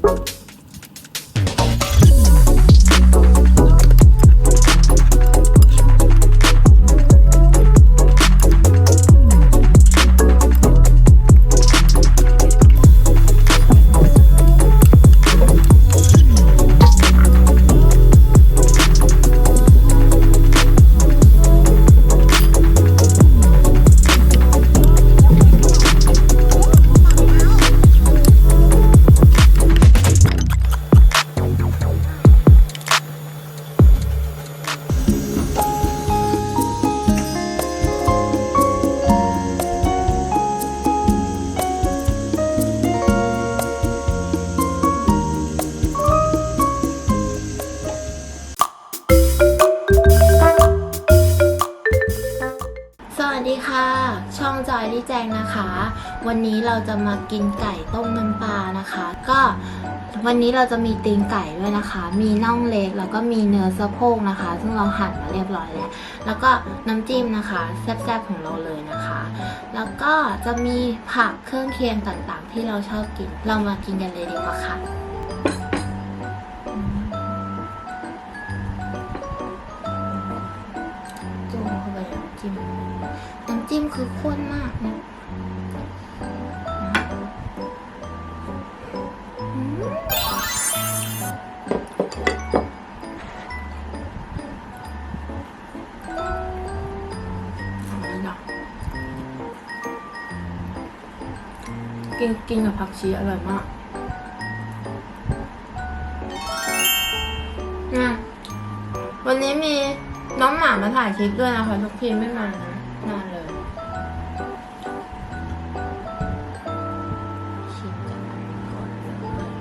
Chao. ี่แจงนะคะ วันนี้เราจะมากินไก่ต้มน้ำปลานะคะ ก็วันนี้เราจะมีตีนไก่ด้วยนะคะ มีน่องเล็กแล้วก็มีเนื้อสะโพกนะคะ ซึ่งเราหั่นมาเรียบร้อยแล้ว แล้วก็น้ำจิ้มนะคะแซ่บๆของเราเลยนะคะ แล้วก็จะมีผักเครื่องเคียงต่างๆ ที่เราชอบกิน เรามากินกันเลยดีกว่าค่ะ กินกินกับผักชีอร่อยมากนะวันนี้มีน้องหมามาถ่ายคลิปด้วยนะคะทุกทีไม่มานะนานเลยชิมจากอันเลย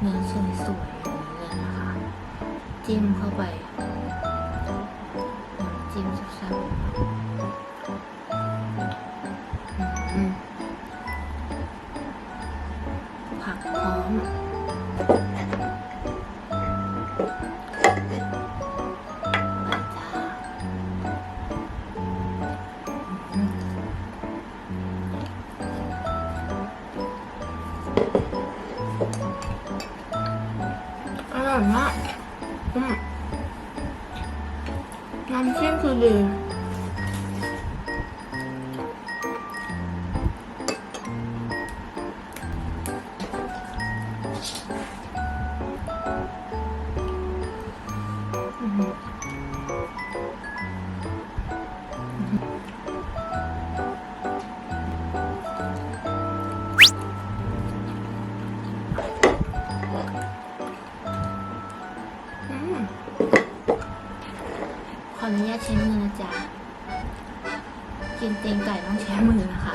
เนื้อสวยๆอย่างนี้เลยนะคะ จิ้มเข้าไป ร่อยมาก อืมน้ำจิ้มคือดี ใช้มือนะจ๊ะกินเตียงไก่ต้องใช้มือนะคะ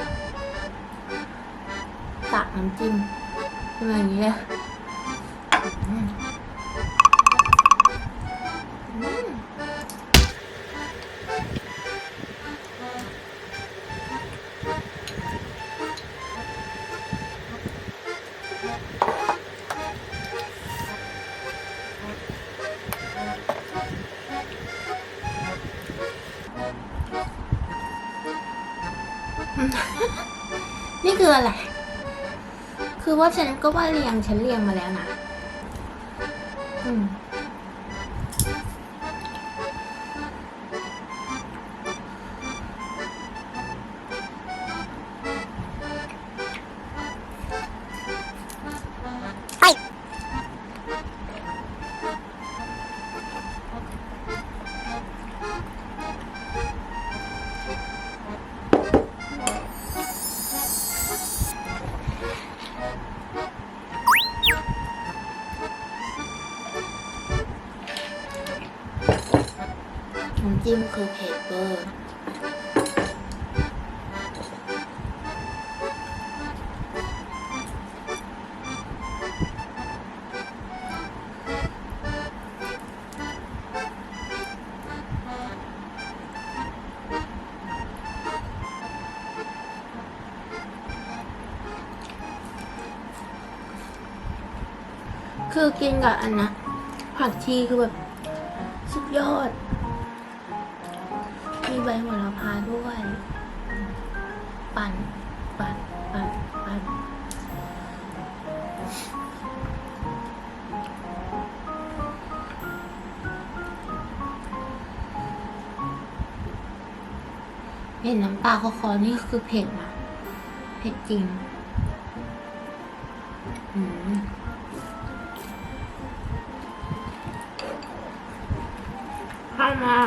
ตักน้ำจิ้มเป็นแบบนี้เลย นี่คืออะไร คือว่าฉันก็ว่าเรียงฉันเรียงมาแล้วนะ อืม จิ้มคือเผ็ดเบอร์คือกินกับอันนะผักชีคือแบบ สุดยอด มีใบโหระพาด้วย ปั่น ปั่น ปั่น ปั่น เห็นน้ำตาคอๆนี่คือเผ็ดนะเผ็ดจริง อืมข้าวมา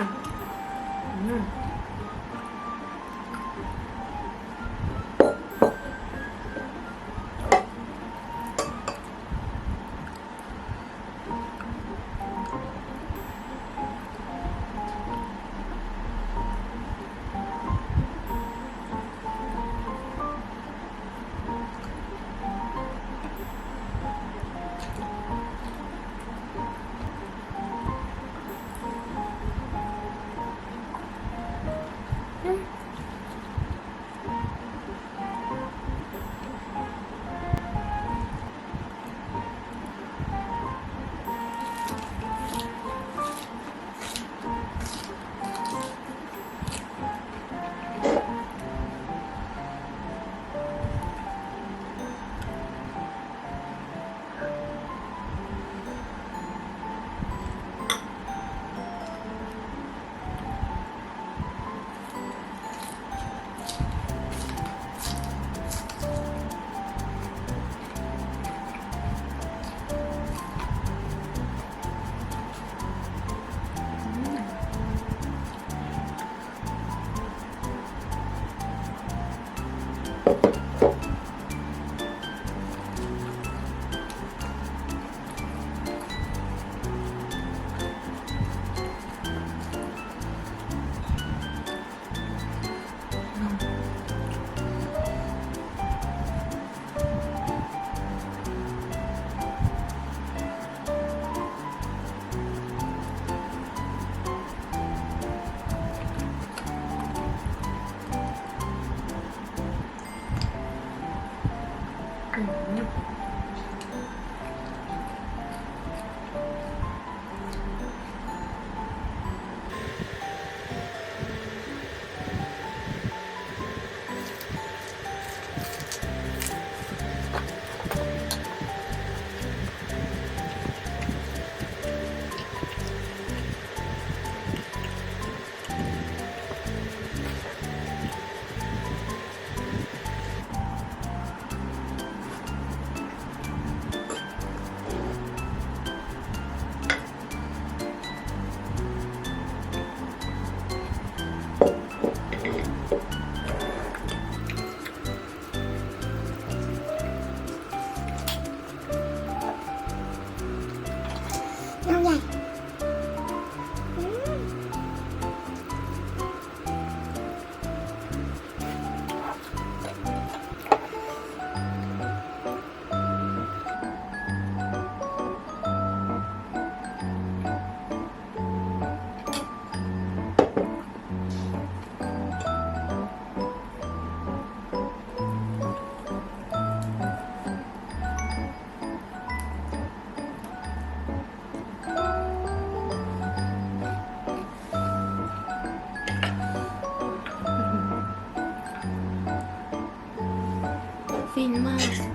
ฟินมาก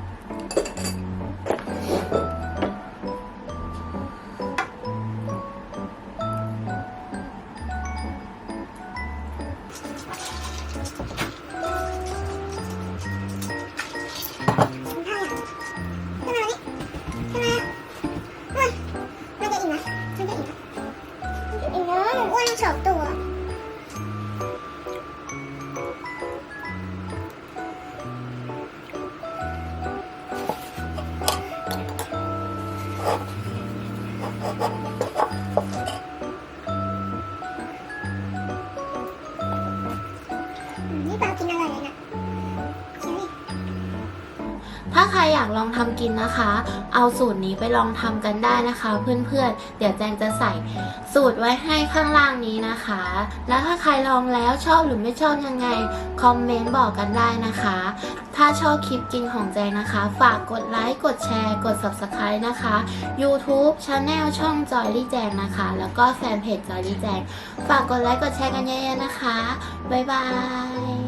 ใครอืมองทำกินนะคะ เอาสูตรนี้ไปลองทำกันได้นะคะ เพื่อนๆ เดี๋ยวแจงจะใส่สูตรไว้ให้ข้างล่างนี้นะคะ แล้วถ้าใครลองแล้วชอบหรือไม่ชอบยังไง คอมเมนต์บอกกันได้นะคะ ถ้าชอบคลิปกินของแจงนะคะ ฝากกดไลค์ กดแชร์ กด Subscribe นะคะ YouTube Channel ช่องจอยลี่แจงนะคะ แล้วก็แฟนเพจจอยลี่แจง ฝากกดไลค์ กดแชร์กันเยอะๆนะคะ บ๊ายบาย